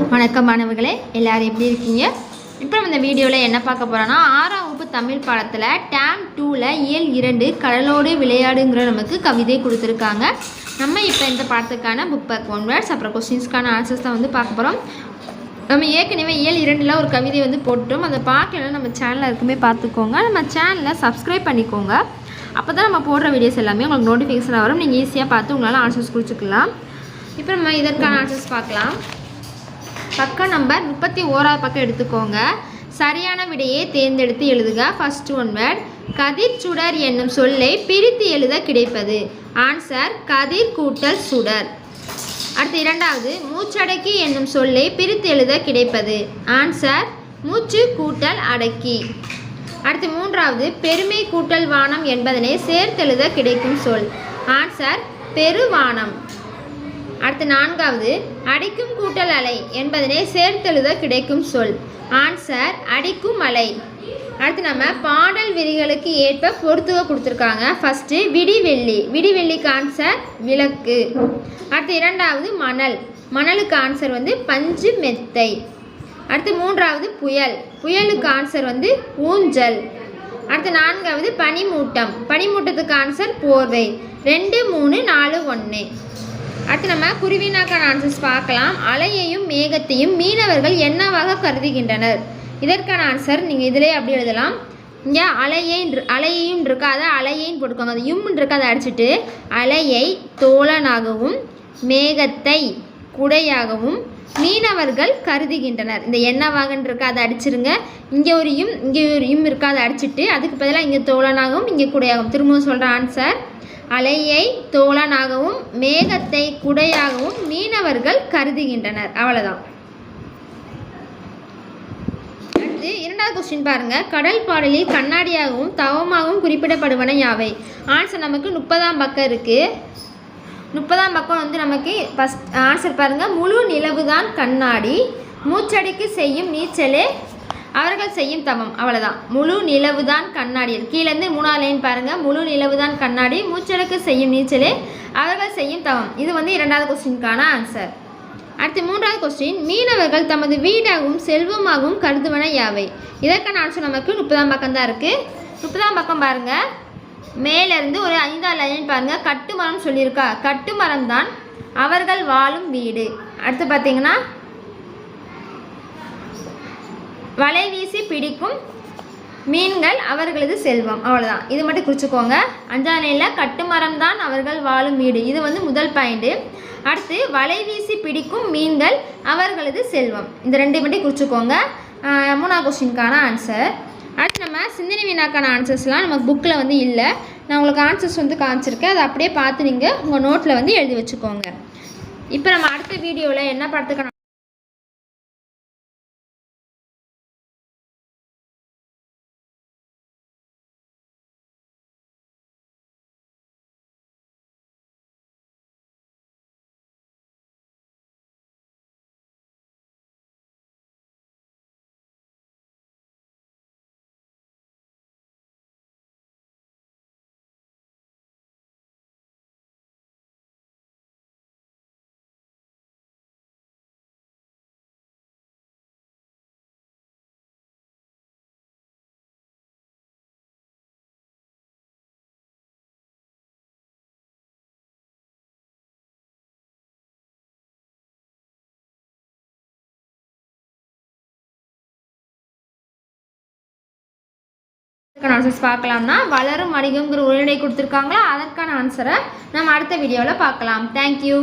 வணக்கம் மாணவர்களே எல்லோரும் எப்படி இருக்கீங்க? இப்போ நம்ம இந்த வீடியோவில் என்ன பார்க்க போகிறோன்னா ஆறாம் வகுப்பு தமிழ் பாடத்தில் டேம் டூவில் இயல் இரண்டு கடலோடு விளையாடுங்கிற நமக்கு கவிதை கொடுத்துருக்காங்க. நம்ம இப்போ இந்த பாடத்துக்கான புக் பேக் ஒன் வேர்ட்ஸ் அப்புறம் கொஸ்டின்ஸ்க்கான ஆன்சர்ஸ் தான் வந்து பார்க்க போகிறோம் நம்ம ஏற்கனவே இயல் இரண்டில் ஒரு கவிதை வந்து போட்டோம். அதை பார்க்கலன்னா நம்ம சேனலில் இருக்குமே பார்த்துக்கோங்க. நம்ம சேனலை சப்ஸ்கிரைப் பண்ணிக்கோங்க. அப்போ தான் நம்ம போடுற வீடியோஸ் எல்லாமே உங்களுக்கு நோட்டிஃபிகேஷனாக வரும். நீங்கள் ஈஸியாக பார்த்து உங்களால் ஆன்சர்ஸ் குறிச்சிக்கலாம் இப்போ நம்ம இதற்கான ஆன்சர்ஸ் பார்க்கலாம். பக்கம் நம்பர் முப்பத்தி ஓராவது பக்கம் எடுத்துக்கோங்க. சரியான விடையை தேர்ந்தெடுத்து எழுதுக. ஃபர்ஸ்ட் ஒன் வேர்ட் கதிர் சுடர் என்னும் சொல்லை பிரித்து எழுத கிடைப்பது. ஆன்சர் கதிர் கூட்டல் சுடர். அடுத்து இரண்டாவது மூச்சடக்கி என்னும் சொல்லை பிரித்து எழுத கிடைப்பது. ஆன்சர் மூச்சு கூட்டல் அடக்கி. அடுத்து மூன்றாவது பெருமை கூட்டல் வானம் என்பதனை சேர்த்தெழுத கிடைக்கும் சொல். ஆன்சர் பெருவானம். அடுத்து நான்காவது அடிக்கும் கூட்டல் அலை என்பதனை சேர்த்தெழுத கிடைக்கும் சொல். ஆன்சர் அடிக்கும் அலை. அடுத்து நம்ம பாடல் விதிகளுக்கு ஏற்ப பொறுத்துக கொடுத்துருக்காங்க. ஃபஸ்ட்டு விடிவெள்ளி. விடிவெள்ளிக்கு ஆன்சர் விளக்கு. அடுத்து இரண்டாவது மணல். மணலுக்கு ஆன்சர் வந்து பஞ்சு மெத்தை. அடுத்து மூன்றாவது புயல். புயலுக்கு ஆன்சர் வந்து ஊஞ்சல். அடுத்து நான்காவது பனிமூட்டம். பனிமூட்டத்துக்கு ஆன்சர் போர்வை. ரெண்டு மூணு நாலு ஒன்று அடுத்து நம்ம குருவினாக்கான ஆன்சர்ஸ் பார்க்கலாம். அலையையும் மேகத்தையும் மீனவர்கள் என்னவாக கருதுகின்றனர்? இதற்கான ஆன்சர் நீங்கள் இதிலே அப்படி எழுதலாம். இங்கே அலையை அலையையும் இருக்கா அதை அலையைன்னு போட்டுக்கோங்க. அது யும்னு இருக்கா அதை அடிச்சுட்டு அலையை தோழனாகவும் மேகத்தை குடையாகவும் மீனவர்கள் கருதுகின்றனர். இந்த என்னவாகன்னு இருக்கா அதை அடிச்சிருங்க. இங்கே ஒரு யும் இங்கே ஒரு யும் இருக்கா அதை அடிச்சிட்டு அதுக்கு பதிலாக இங்கே தோழனாகவும் இங்கே குடையாகவும். திரும்பவும் சொல்கிற ஆன்சர் அலையை தோழனாகவும் மேகத்தை குடையாகவும் மீனவர்கள் கருதுகின்றனர். அவ்வளோதான் அடுத்து இரண்டாவது கொஸ்டின் பாருங்க. கடல் பாடலில் கண்ணாடியாகவும் தவமாகவும் குறிப்பிடப்படுவன யாவை? ஆன்சர் நமக்கு முப்பதாம் பக்கம் இருக்கு. முப்பதாம் பக்கம் வந்து நமக்கு ஃபஸ்ட் ஆன்சர் பாருங்க. முழு நிலவுதான் கண்ணாடி. மூச்சடிக்கு செய்யும் நீச்சலே அவர்கள் செய்யும் தவம் அவ்வளோதான் முழு நிலவு தான் கண்ணாடியில். கீழேருந்து மூணாவது லைன் பாருங்கள் முழு நிலவு தான் கண்ணாடி மூச்சலுக்கு செய்யும் நீச்சலே அவர்கள் செய்யும் தவம். இது வந்து இரண்டாவது கொஸ்டினுக்கான ஆன்சர் அடுத்து மூன்றாவது கொஸ்டின் மீனவர்கள் தமது வீடாகவும் செல்வமாகவும் கருதுவன யாவை? இதற்கான ஆன்சர் நமக்கு முப்பதாம் பக்கம் தான் இருக்குது முப்பதாம் பக்கம் பாருங்கள் மேலேருந்து ஒரு ஐந்தாவது லைன் பாருங்கள் கட்டுமரம் சொல்லியிருக்கா. கட்டுமரம் தான் அவர்கள் வாழும் வீடு. அடுத்து பார்த்தீங்கன்னா வலை வீசி பிடிக்கும் மீன்கள் அவர்களது செல்வம். அவ்வளோதான் இது மட்டும் குறிச்சுக்கோங்க. அஞ்சாம் நிலையில் கட்டுமரம் தான் அவர்கள் வாழும் வீடு. இது வந்து முதல் பாயிண்ட்டு அடுத்து வலை வீசி பிடிக்கும் மீன்கள் அவர்களது செல்வம். இந்த ரெண்டு மட்டும் குறிச்சுக்கோங்க. மூணாவது கொஸ்டினுக்கான ஆன்சர் அடுத்து நம்ம சிந்தனை வினாக்கான ஆன்சர்ஸ்லாம் நம்ம புக்கில் வந்து இல்லை. நான் உங்களுக்கு ஆன்சர்ஸ் வந்து காமிச்சிருக்கேன். அதை அப்படியே பார்த்து நீங்கள் உங்கள் நோட்டில் வந்து எழுதி வச்சுக்கோங்க. இப்போ நம்ம அடுத்த வீடியோவில் என்ன படத்துக்கான ஆன்சர்ஸ் பார்க்கலாம்னா வளரும் வணிகங்கிற உரைநடை கொடுத்துருக்காங்களா? அதற்கான ஆன்சரை நம்ம அடுத்த வீடியோவில் பார்க்கலாம். தேங்க்யூ